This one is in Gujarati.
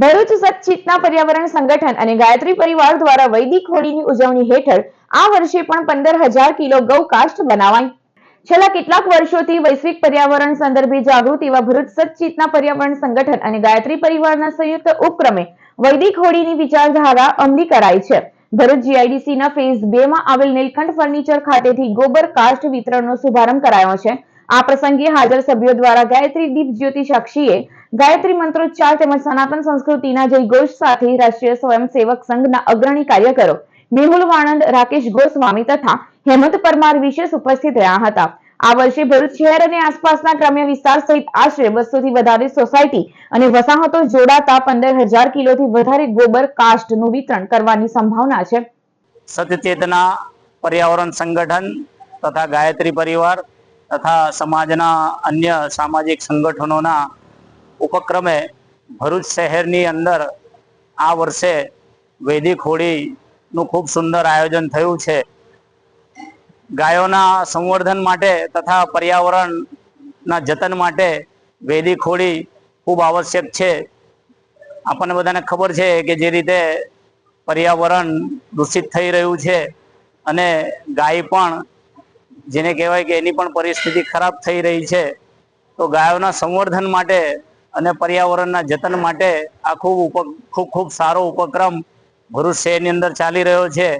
ભરૂચ સચિતના પર્યાવરણ સંગઠન અને ગાયત્રી પરિવાર દ્વારા વૈદિક હોળીની ઉજવણી હેઠળ આ વર્ષે પણ પંદર હજાર કિલો ગૌ કાષ્ઠ બનાવાઈ. છેલ્લા કેટલાક વર્ષોથી વૈશ્વિક પર્યાવરણ સંદર્ભે જાગૃત એવા ભરૂચ સચિતના પર્યાવરણ સંગઠન અને ગાયત્રી પરિવારના સંયુક્ત ઉપક્રમે વૈદિક હોળીની વિચારધારા અમલી કરાઈ છે. ભરૂચ જીઆઈડીસીના ફેઝ બે માં આવેલ નીલકંઠ ફર્નિચર ખાતેથી ગોબર કાસ્ટ વિતરણનો શુભારંભ કરાયો છે. આ પ્રસંગે હાજર સભ્યો દ્વારા ગાયત્રી દીપ જ્યોતિ સાક્ષીએ ગાયત્રી મંત્રોચ્ચાર તેમજ સનાતન સંસ્કૃતિના જયઘોષ સાથે રાષ્ટ્રીય સ્વયંસેવક સંઘના અગ્રણી કાર્યકરો મેહુલ વાણંદ, રાકેશ ગોસ્વામી તથા હેમંત પરમાર વિશેષ ઉપસ્થિત રહ્યા હતા. આ વર્ષે ભરૂચ શહેર અને આસપાસના ગ્રામ્ય વિસ્તાર સહિત આશરે બસો થી વધારે સોસાયટી અને વસાહતો જોડાતા પંદર હજાર કિલોથી વધારે ગોબર કાષ્ઠનું વિતરણ કરવાની સંભાવના છે. સતચેતના પર્યાવરણ સંગઠન તથા ગાયત્રી પરિવાર તથા સમાજના અન્ય સામાજિક સંગઠનોના ઉપક્રમે ભરૂચ શહેરની અંદર આ વર્ષે વૈદિક હોળીનું ખૂબ સુંદર આયોજન થયું છે. ગાયોના સંવર્ધન માટે તથા પર્યાવરણના જતન માટે વૈદિક હોળી ખૂબ આવશ્યક છે. આપણને બધાને ખબર છે કે જે રીતે પર્યાવરણ દૂષિત થઈ રહ્યું છે અને ગાય પણ જેને કહેવાય કે એની પણ પરિસ્થિતિ ખરાબ થઈ રહી છે. તો ગાયોના સંવર્ધન માટે અને પર્યાવરણના જતન માટે આ ખૂબ ખૂબ ખૂબ સારો ઉપક્રમ ભરૂચ શહેરની અંદર ચાલી રહ્યો છે.